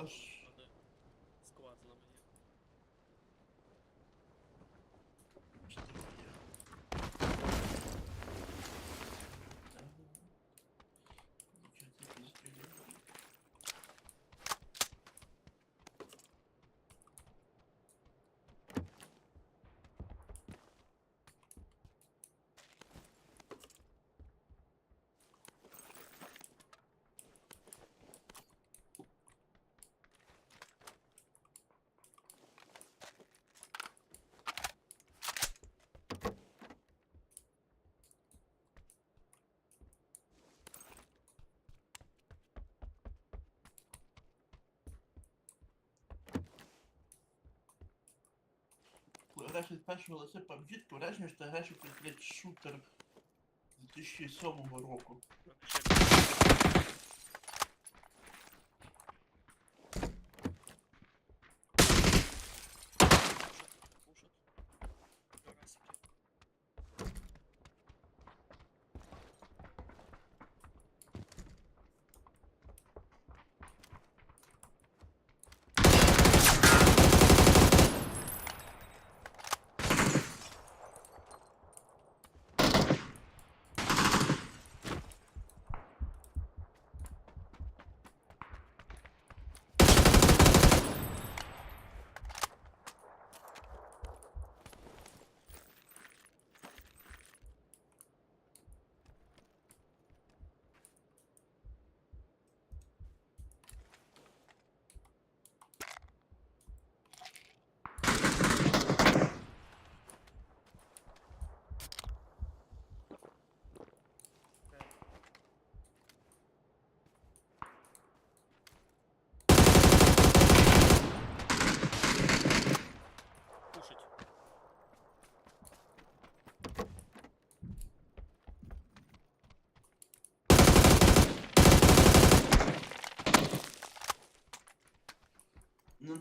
Adiós. Коли граєш від першого лиця PUBG, то враження, що ти граєш як блядь, шутер 2007 року. Ну, ще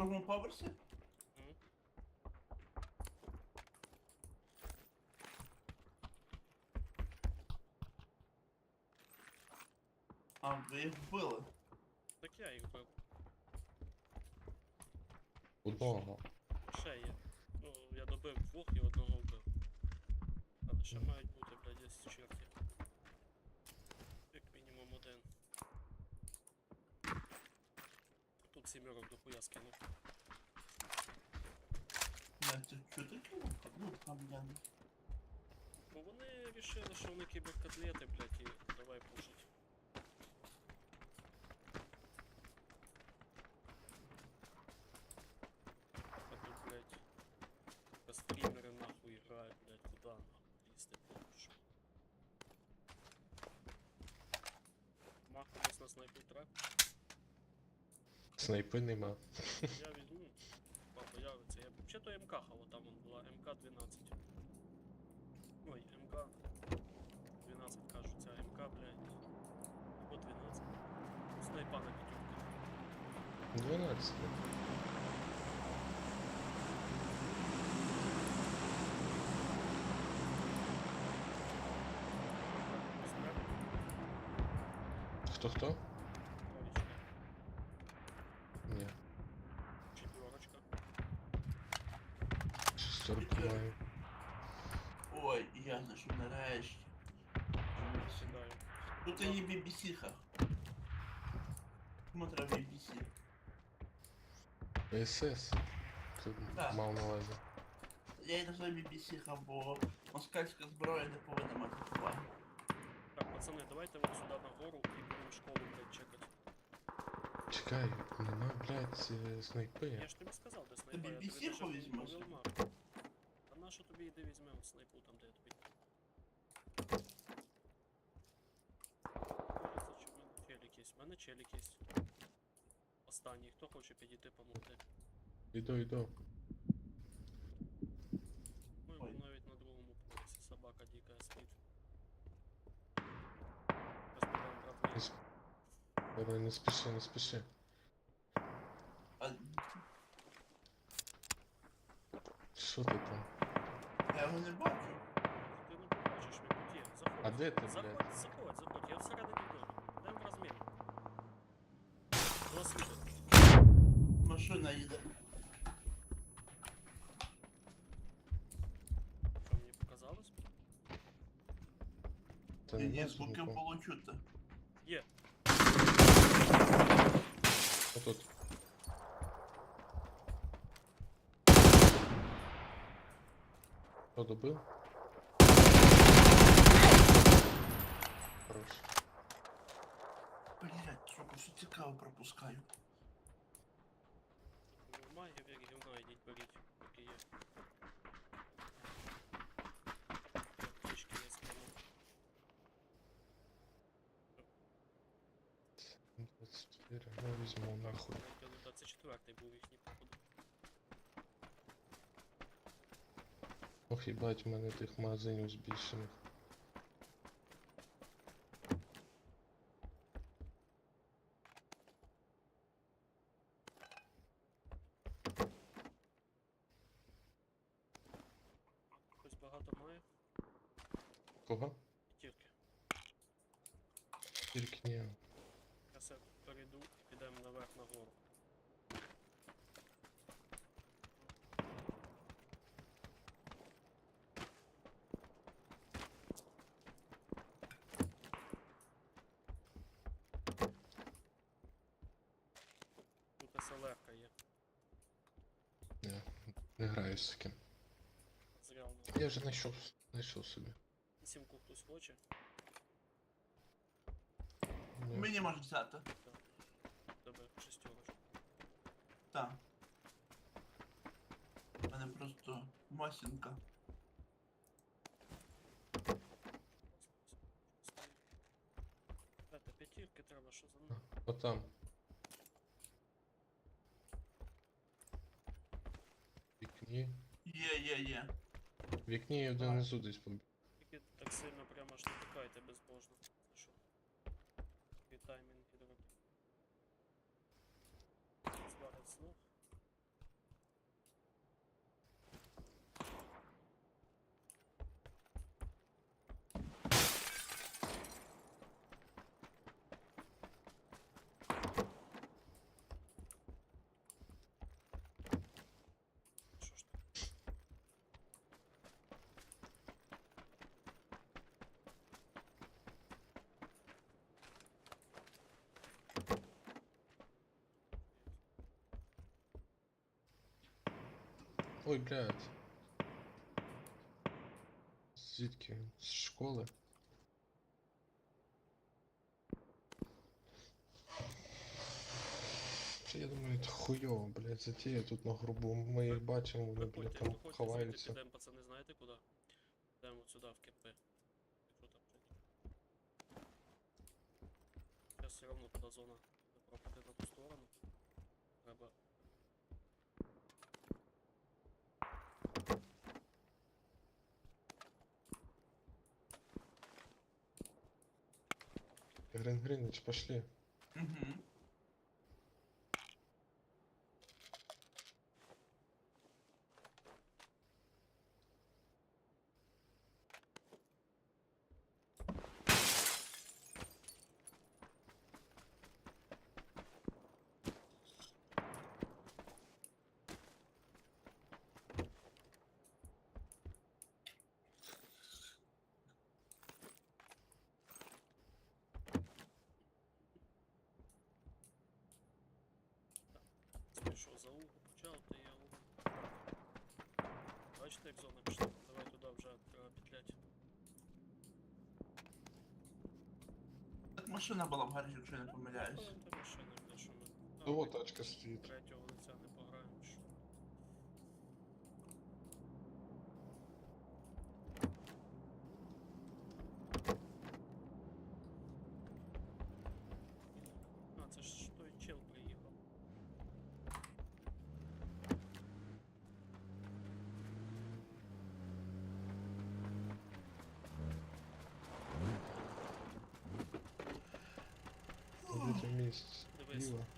другому поверсі? Мгм. А, ви їх вбили. Так я їх бив. Одного. Ще є. Ну, я добив двох і одного вбив. Але ще мають бути, блядь, десь черги. Тут сімерок дохуя скинув. Блядь, це що таке? Ну, там я не... Бо вони вирішили, що вони кіберкотлети, блядь, і давай пушить. Снайпи нема. Я візьму. Па появиться. Я взагалі то МК хало там он була. МК-12. Ой, МК. 12 кажуть, МК, блядь. Або 12. Снайпа на п'ятюках. 12. Снайп. Тут є BBC-ха. Кому треба BBC? СС. Тут Да. мав на увазі. Я її називаю BBC-ха, бо москальська зброя не повинна мати уваги. Так, пацани, давайте вот сюди на гору і будемо школу, блядь, чекати. Чекай, нема, блядь, е, Я снайпи. ж тобі сказав, де снайпа, я BBC тобі даже повізьмеш? повів мапу. А на що тобі йди візьмемо снайпу там, де мене челік є. Останній, хто хоче підійти помогти. Іду, іду. Ну Ой. йому навіть на другому поверсі собака дика спить. Без проблем, брат. Не сп- Давай, не спіши, не спіши. А Що ти там? я його не бачу. Ти не побачиш, він тут є. Заходь. А де ти, Заходь, блядь? заходь, заходь, я всередині машина їде. Що мені показалось? Та Ні, ні, бачу звуків нікого. було чути. Є. Отут. Що добив? Хорош. Блять, сука, що цікаво пропускаю. візьму нахуй. Я не 24 був їхній походу. Ох, їбать, в мене тих магазинів збільшених. Хтось багато має. Кого? П'ятірки. Тільки ні. Я все перейду і підемо наверх на гору. Тут СЛР-ка є. Ні, не граю з таким. Зря воно. Я вже знайшов, знайшов собі. Сімку хтось хоче. Ні. Мені можуть взяти. Тебе шестерочку. Так. У мене просто масінка. Та п'ятірки треба, що за ним? Отам. Вікні. Є, є, є. Вікні і один внизу десь побіг. Ой, блядь. Звідки? З школи? Це я думаю, це хуйово, блядь, затія тут на грубу. Ми їх бачимо, вони, блядь, там ховаються. підемо, пацани, знаєте куди? Йдемо от сюди, в КП. Якщо там жити. Зараз все одно туди зона. Гринич, пошли. Угу. Це що, за угу почав, то я угу. Бачите, як зона пішла? Давай туди вже треба петлять. Так машина була в гаражі, якщо я не помиляюсь. Машина, що ми от тачка стоїть. Третього Nice.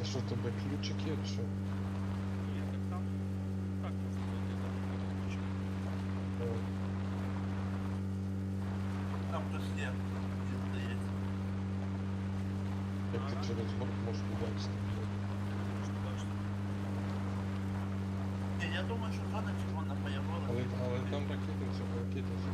А що, у тебе ключик є, чи що? Ні, так там. Так можна зайти там. ключик. О, Там хтось є, мені здається. Як ти Ага. через горб можеш побачити? Можна бачити. Ні, я думаю, що зона червона Але, появилася. але там ракетниця, ракетниця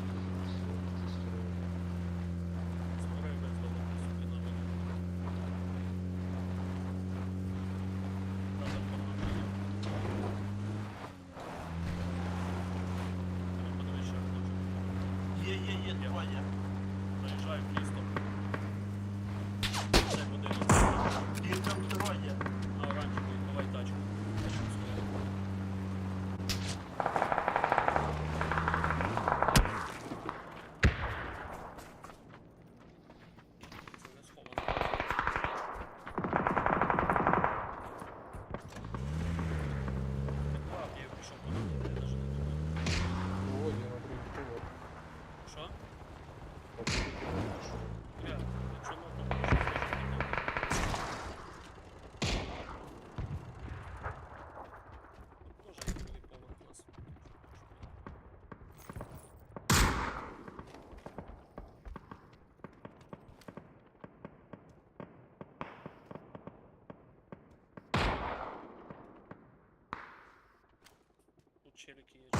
челики є.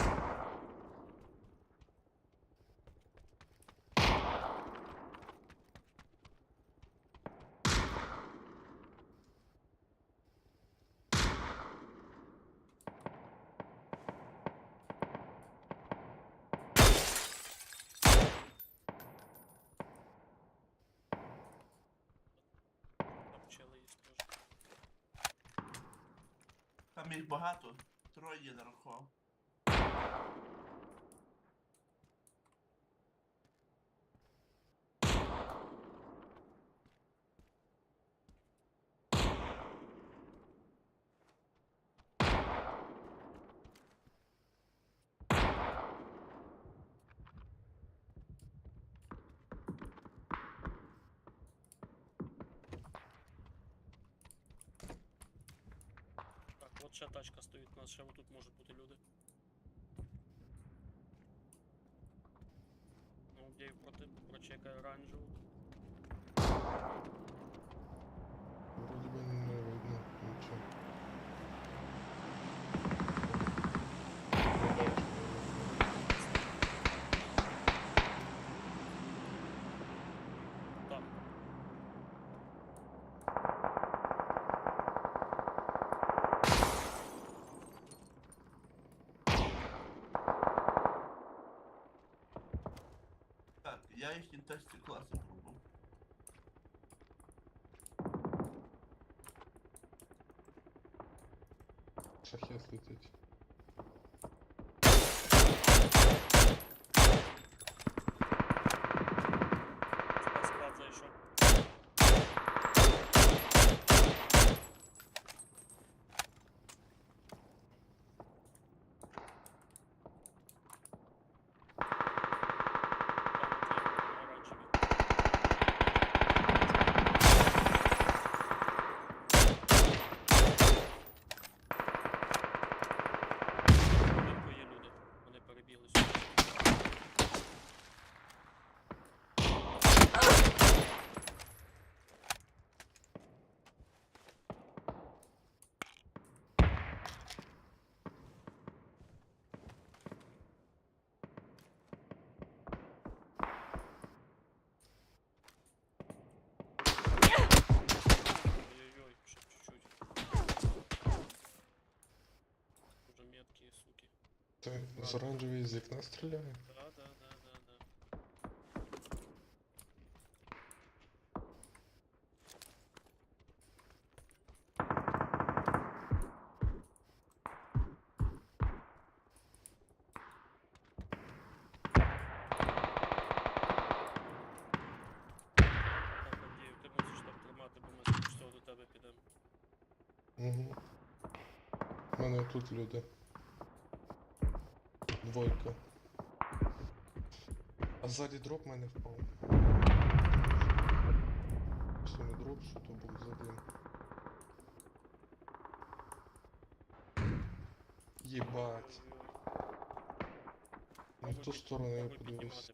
Там чели є теж. Там їх багато. Троє нарахував. Ще тачка стоїть, у нас ще тут можуть бути люди. Ну, де проти прочекає оранжеву. 15 классов. Ти з оранжевої з вікна стріляє? Да, да, да, да, да. Так, Андрію, ти мусиш там тримати, бо ми з цього до тебе підемо. Угу. У мене тут люди. Двойка. А ззаді дроп мене впав. Що не дроп, що то був за дим. Єбать. Не в ту сторону я подивився.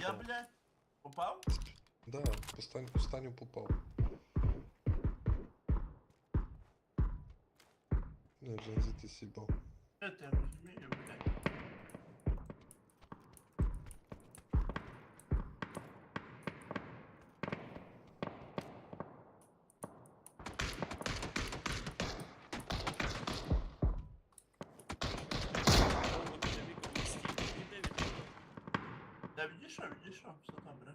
Я, блядь, попав? Да, постань, останню попав. Не, Джензі, ти сібав. Я відійшов, відійшов, все добре.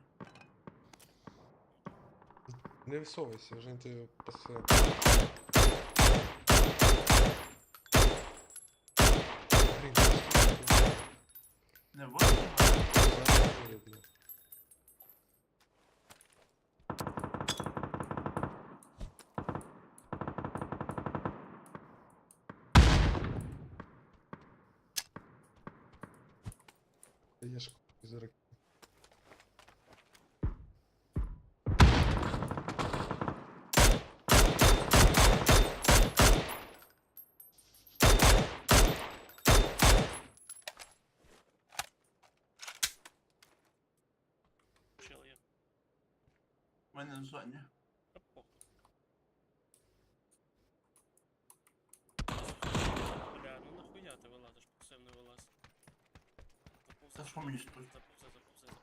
Не висовуйся, Жень, ти пасе. Блін, У мене в зоні. Бля, ну нахуя ти вилазиш, просив не вилазь. Заповзи, Та що мені тут? заповзи, заповзи, заповзи.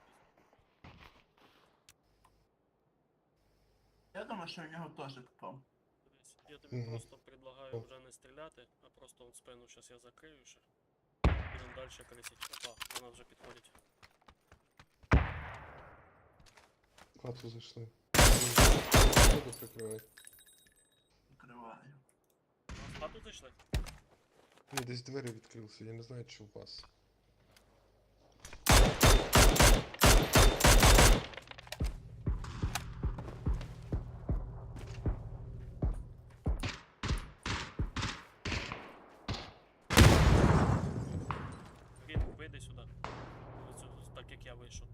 Я думаю, що в нього теж попав. Дивись, я тобі Мгм. просто предлагаю вже не стріляти, а просто от спину зараз я закрию ще. Будемо далі крисить. Опа, вона вже підходить. В Хату зайшли. Хату прикривай. Закриваю. А в хату зайшли? Ні, десь двері відкрилися, я не знаю, чи у вас. Він, вийди сюди. Оцю, так як я вийшов.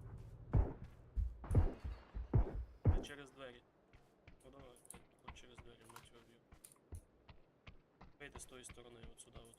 через двері. Ну давай, от через двері, мать його б'ю. Вийди з тої сторони, от сюди от.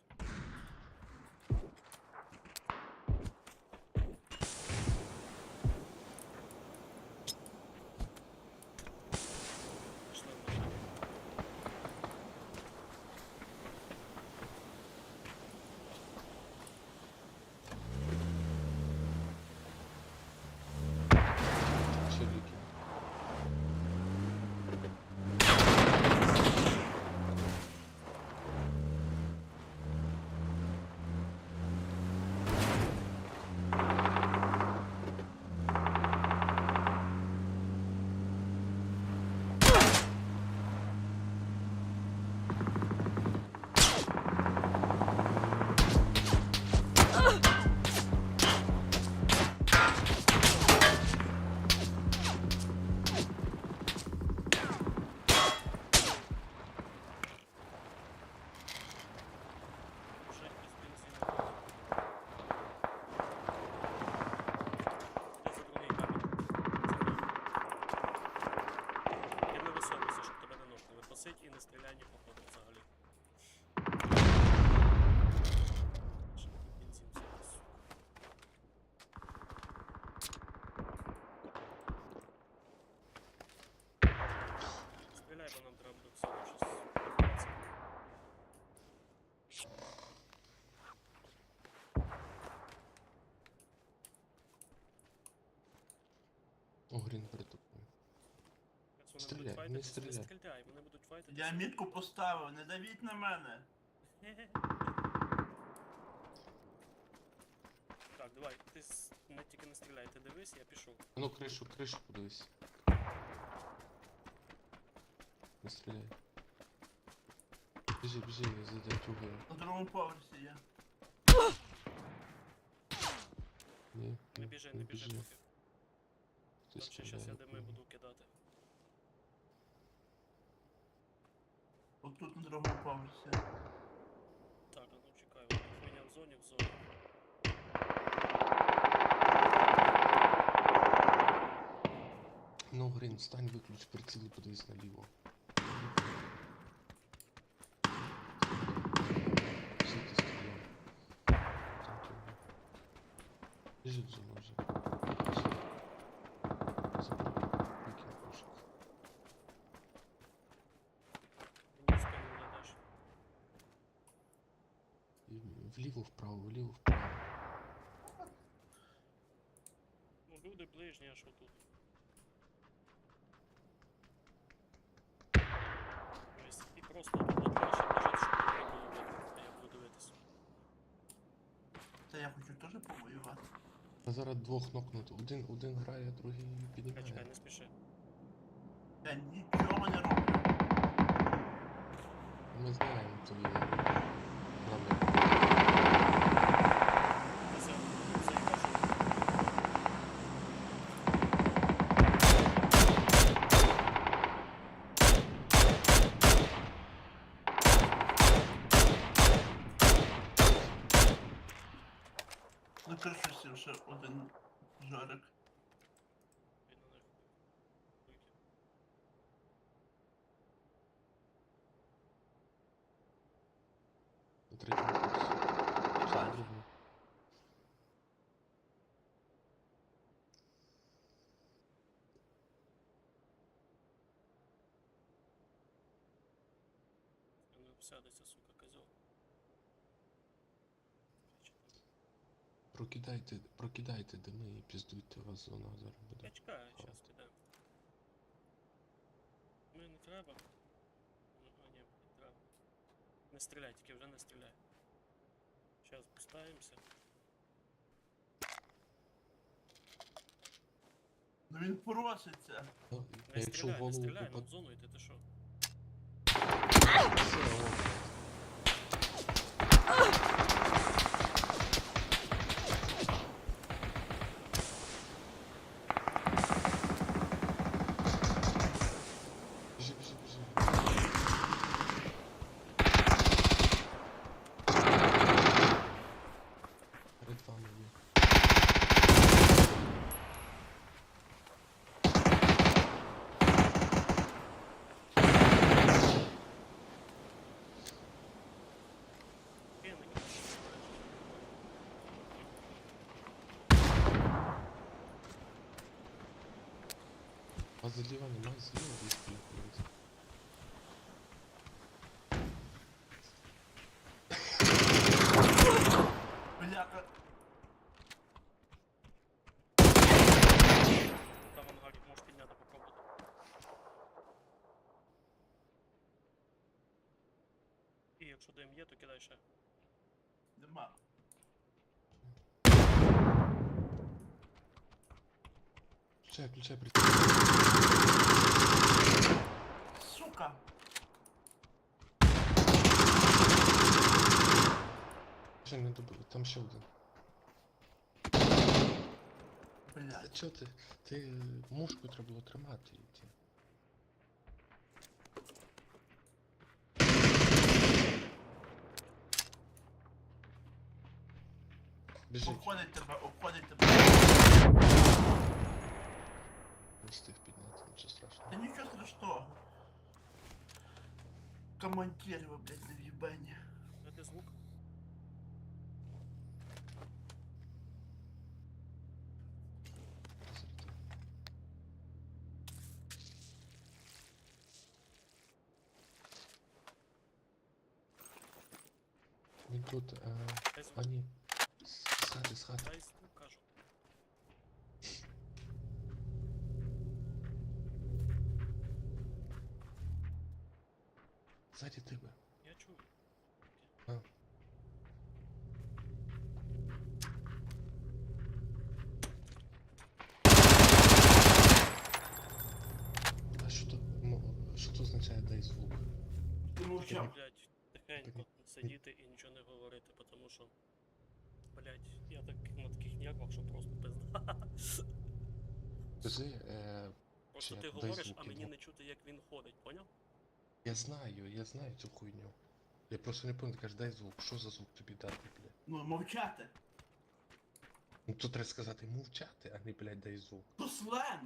Огрін притупив. Стріляй, не стріляй. Не стріляй, вони будуть файтитись. Я мітку поставив, не давіть на мене. Так, давай, ти с- не тільки не стріляй, ти дивись, я пішов. Ну, кришу, кришу подивись. Не стріляй. Біжи, біжи, за дядюгою. На другому поверсі я. Ні, Не ні, біжи, не біжи поки. Хтось Там щас я дими буду кидати. Отут на другому поверсі. Так, а ну чекай, от хуйня в зоні, в зоні. Ну, Грин, встань, виключ приціл і подивись наліво. двох нокнути. Один, один грає, другий Чекай, чекай, піднімає. не спіши. Я нічого не роблю. Ми знаємо твої наміри. На другому? Він не обсядеться, сука, козьол. Прокидайте, прокидайте дими і піздуйте вас зона зараз Я чекаю, зараз підемо. Ну не треба. Ну, а ні, не треба. Не стріляй, тільки вже не стріляй. Зараз поставимося. Ну він проситься. Ну, Не якщо в стріляй, не голову стріляй, ну в попаде. зону йти, ти що? Все, о. А зліва немає, зліва десь приходить. Бляха. Там ангарик можеш підняти, попробувати. І якщо дим є, то кидай ще. Нема. Включай, включай приціл. Сука. Ще не добили, там ще один. Та Блядь. чо ти? Ти е, мушку треба було тримати і йти. Біжить, Обходить тебе, обходить тебе. не встиг підняти, нічого страшного. Та нічого страшного. Командир ви, блядь, не в'їбані. Це звук. Він тут, е, Дай звук. а ні. Ззаді тебе. Я чую. А. А що ну, що тут означає дай звук? Ти мовчав. Блять, тихенько сидіти і нічого не говорити, тому що. Блять, я так на таких нервах, що просто пизда. Скажи, е, Просто ти говориш, а мені не чути, як він ходить, поняв? Я знаю, я знаю цю хуйню. Я просто не пам'ятаю, ти кажеш, дай звук. Що за звук тобі дати, блядь? Ну, мовчати. Ну то треба сказати мовчати, а не, блядь, дай звук. То сленг.